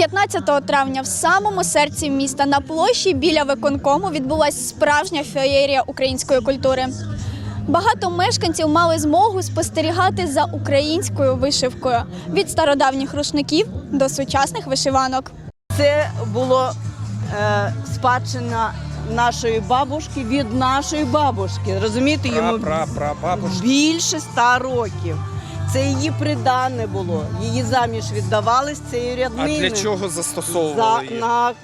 15 травня в самому серці міста на площі біля виконкому відбулася справжня феєрія української культури. Багато мешканців мали змогу спостерігати за українською вишивкою від стародавніх рушників до сучасних вишиванок. Це було е, спадщина нашої бабушки від нашої бабушки. Розумієте, йому більше ста років. Це її придане було. Її заміж віддавали з цією А для чого За, застосовували її? на е,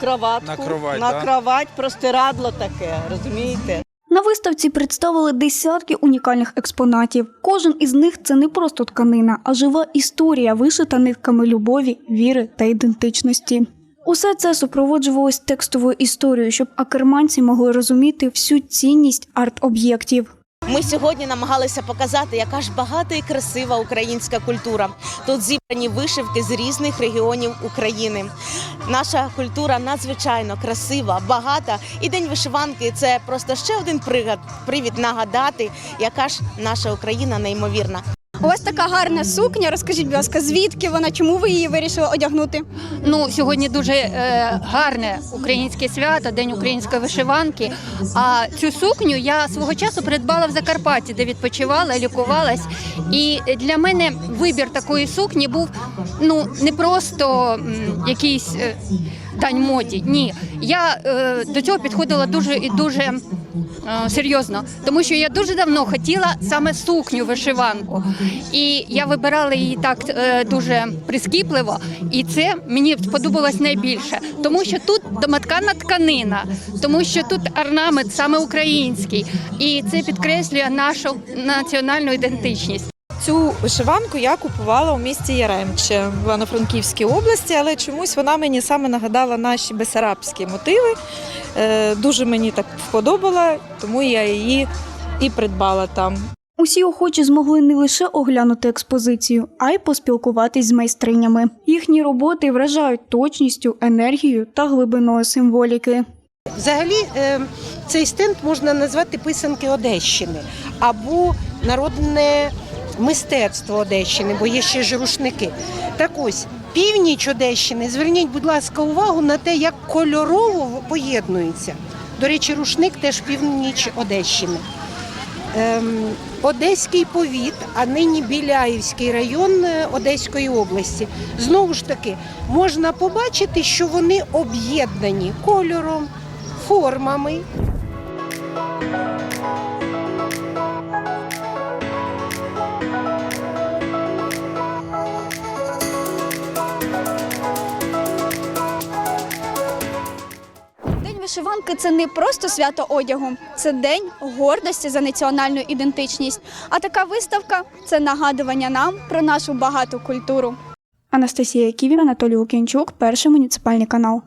кроватку, На кровать, на да? кровать простирадло таке, розумієте? На виставці представили десятки унікальних експонатів. Кожен із них це не просто тканина, а жива історія, вишита нитками любові, віри та ідентичності. Усе це супроводжувалось текстовою історією, щоб акерманці могли розуміти всю цінність арт-об'єктів. Ми сьогодні намагалися показати, яка ж багата і красива українська культура. Тут зібрані вишивки з різних регіонів України. Наша культура надзвичайно красива, багата. І день вишиванки це просто ще один привід нагадати, яка ж наша Україна неймовірна. У вас така гарна сукня. Розкажіть, будь ласка, звідки вона? Чому ви її вирішили одягнути? Ну, сьогодні дуже е, гарне українське свято, День української вишиванки. А цю сукню я свого часу придбала в Закарпатті, де відпочивала, лікувалась. І для мене вибір такої сукні був ну не просто м, якийсь е, дань моді. Ні, я е, до цього підходила дуже і дуже. е, Серйозно, тому що я дуже давно хотіла саме сукню вишиванку, і я вибирала її так е, дуже прискіпливо, і це мені сподобалось найбільше, тому що тут домоткана тканина, тому що тут орнамент саме український, і це підкреслює нашу національну ідентичність. Цю вишиванку я купувала у місті Яремче в Івано-Франківській області, але чомусь вона мені саме нагадала наші бесарабські мотиви. Е, Дуже мені так вподобала, тому я її і придбала там. Усі охочі змогли не лише оглянути експозицію, а й поспілкуватись з майстринями. Їхні роботи вражають точністю, енергією та глибиною символіки. Взагалі, е, цей стенд можна назвати писанки Одещини або народне мистецтво Одещини, бо є ще ж рушники. Так ось, північ Одещини, зверніть, будь ласка, увагу на те, як кольорово поєднується. До речі, рушник теж північ Одещини. Ем, Одеський повіт, а нині Біляївський район е, Одеської області. Знову ж таки, можна побачити, що вони об'єднані кольором, формами. День вишиванки це не просто свято одягу, це день гордості за національну ідентичність. А така виставка це нагадування нам про нашу багату культуру. Анастасія Ківіна, Анатолій Лукінчук, перший муніципальний канал.